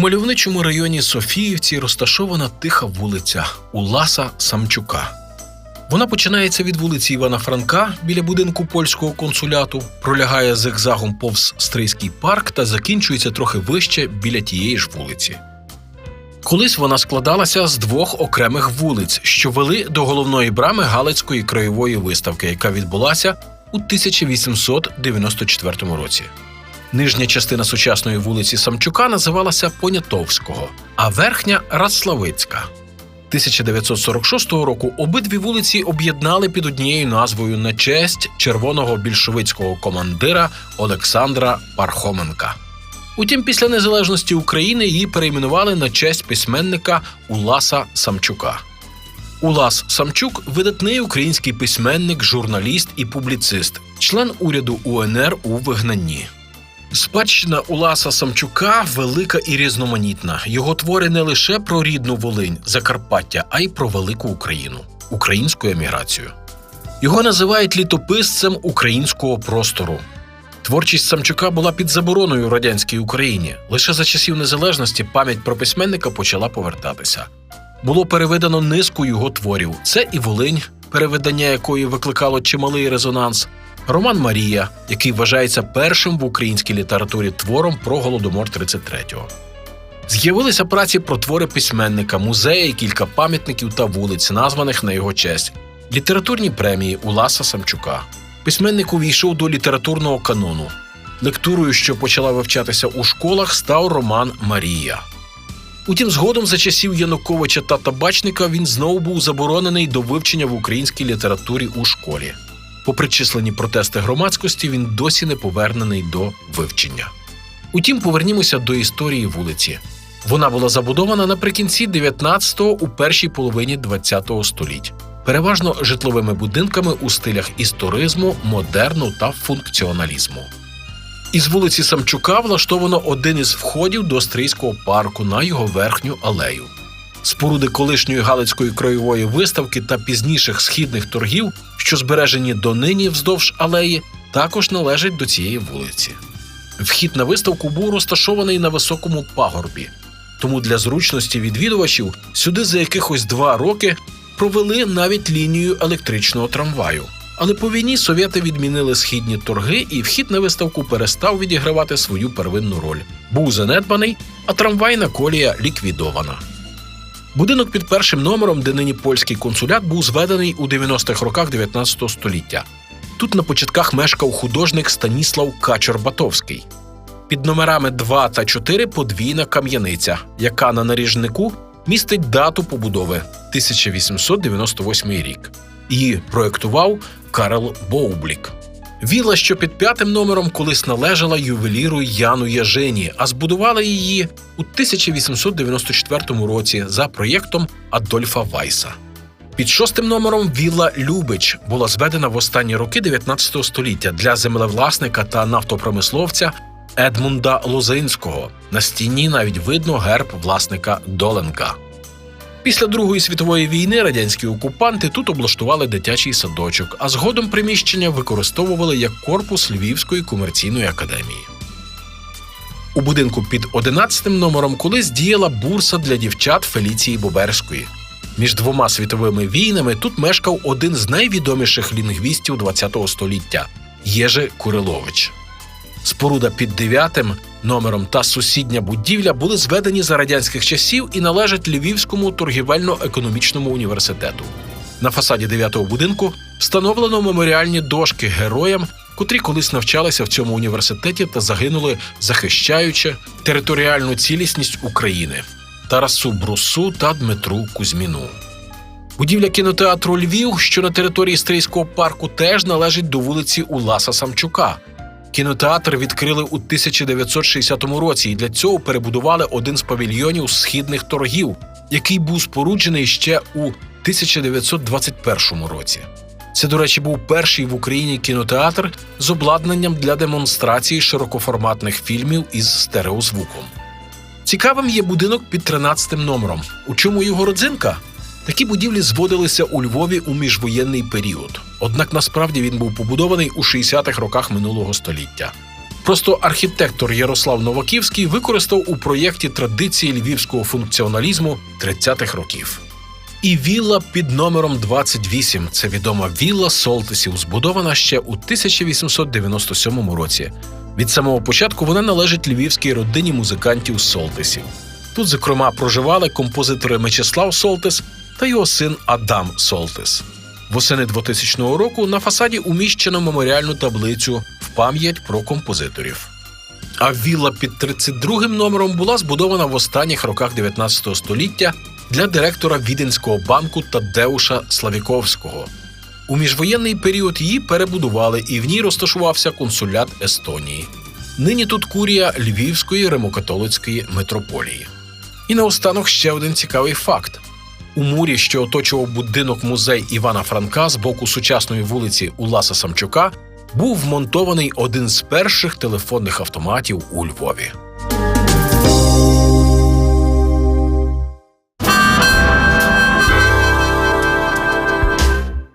Мальовничому районі Софіївці розташована тиха вулиця Уласа Самчука. Вона починається від вулиці Івана Франка біля будинку польського консуляту, пролягає зигзагом повз Стрийський парк та закінчується трохи вище біля тієї ж вулиці. Колись вона складалася з двох окремих вулиць, що вели до головної брами Галицької краєвої виставки, яка відбулася у 1894 році. Нижня частина сучасної вулиці Самчука називалася Понятовського, а верхня Радславицька. 1946 року обидві вулиці об'єднали під однією назвою на честь червоного більшовицького командира Олександра Пархоменка. Утім, після незалежності України її перейменували на честь письменника Уласа Самчука. Улас Самчук видатний український письменник, журналіст і публіцист, член уряду УНР у вигнанні. Спадщина Уласа Самчука велика і різноманітна. Його твори не лише про рідну Волинь, Закарпаття, а й про велику Україну, українську еміграцію. Його називають літописцем українського простору. Творчість Самчука була під забороною в радянській Україні. Лише за часів незалежності пам'ять про письменника почала повертатися. Було перевидано низку його творів. Це і Волинь, перевидання якої викликало чималий резонанс. Роман Марія, який вважається першим в українській літературі твором про голодомор 33-го. З'явилися праці про твори письменника, музеї, кілька пам'ятників та вулиць, названих на його честь, літературні премії Уласа Самчука. Письменник увійшов до літературного канону. Лектурою, що почала вивчатися у школах, став роман Марія. Утім, згодом за часів Януковича та Табачника він знову був заборонений до вивчення в українській літературі у школі. Попри численні протести громадськості, він досі не повернений до вивчення. Утім, повернімося до історії вулиці. Вона була забудована наприкінці 19-го у першій половині 20-го століть, переважно житловими будинками у стилях історизму, модерну та функціоналізму. Із вулиці Самчука влаштовано один із входів до Стрийського парку на його верхню алею. Споруди колишньої Галицької краєвої виставки та пізніших східних торгів, що збережені донині вздовж алеї, також належать до цієї вулиці. Вхід на виставку був розташований на високому пагорбі, тому для зручності відвідувачів сюди за якихось два роки провели навіть лінію електричного трамваю. Але по війні совєти відмінили східні торги, і вхід на виставку перестав відігравати свою первинну роль. Був занедбаний, а трамвайна колія ліквідована. Будинок під першим номером, де нині польський консулят, був зведений у 90-х роках 19 століття. Тут на початках мешкав художник Станіслав Качор-Батовський. Під номерами 2 та 4 подвійна кам'яниця, яка на наріжнику містить дату побудови 1898 рік. Її проєктував Карл Боублік. Віла, що під п'ятим номером колись належала ювеліру Яну Яжині, а збудували її у 1894 році за проєктом Адольфа Вайса. Під шостим номером вілла Любич була зведена в останні роки 19 століття для землевласника та нафтопромисловця Едмунда Лозинського. На стіні навіть видно герб власника Доленка. Після Другої світової війни радянські окупанти тут облаштували дитячий садочок, а згодом приміщення використовували як корпус Львівської комерційної академії. У будинку під 11 номером колись діяла бурса для дівчат Феліції Боберської. Між двома світовими війнами тут мешкав один з найвідоміших лінгвістів ХХ століття Єжи Курилович. Споруда під дев'ятим номером та сусідня будівля були зведені за радянських часів і належать Львівському торгівельно-економічному університету. На фасаді дев'ятого будинку встановлено меморіальні дошки героям, котрі колись навчалися в цьому університеті та загинули, захищаючи територіальну цілісність України Тарасу Брусу та Дмитру Кузьміну. Будівля кінотеатру Львів, що на території Стрийського парку, теж належить до вулиці Уласа Самчука. Кінотеатр відкрили у 1960 році і для цього перебудували один з павільйонів східних торгів, який був споруджений ще у 1921 році. Це, до речі, був перший в Україні кінотеатр з обладнанням для демонстрації широкоформатних фільмів із стереозвуком. Цікавим є будинок під 13 номером. У чому його родзинка? Такі будівлі зводилися у Львові у міжвоєнний період. Однак насправді він був побудований у 60-х роках минулого століття. Просто архітектор Ярослав Новаківський використав у проєкті традиції львівського функціоналізму 30-х років. І вілла під номером 28 це відома вілла Солтисів, збудована ще у 1897 році. Від самого початку вона належить львівській родині музикантів Солтисів. Тут, зокрема, проживали композитори Мечислав Солтис та його син Адам Солтис. Восени 2000 року на фасаді уміщено меморіальну таблицю в пам'ять про композиторів. А вілла під 32 номером була збудована в останніх роках 19 століття для директора Віденського банку Тадеуша Славіковського. У міжвоєнний період її перебудували, і в ній розташувався консулят Естонії. Нині тут курія Львівської римокатолицької митрополії. І наостанок ще один цікавий факт: у мурі, що оточував будинок музей Івана Франка з боку сучасної вулиці Уласа Самчука, був вмонтований один з перших телефонних автоматів у Львові.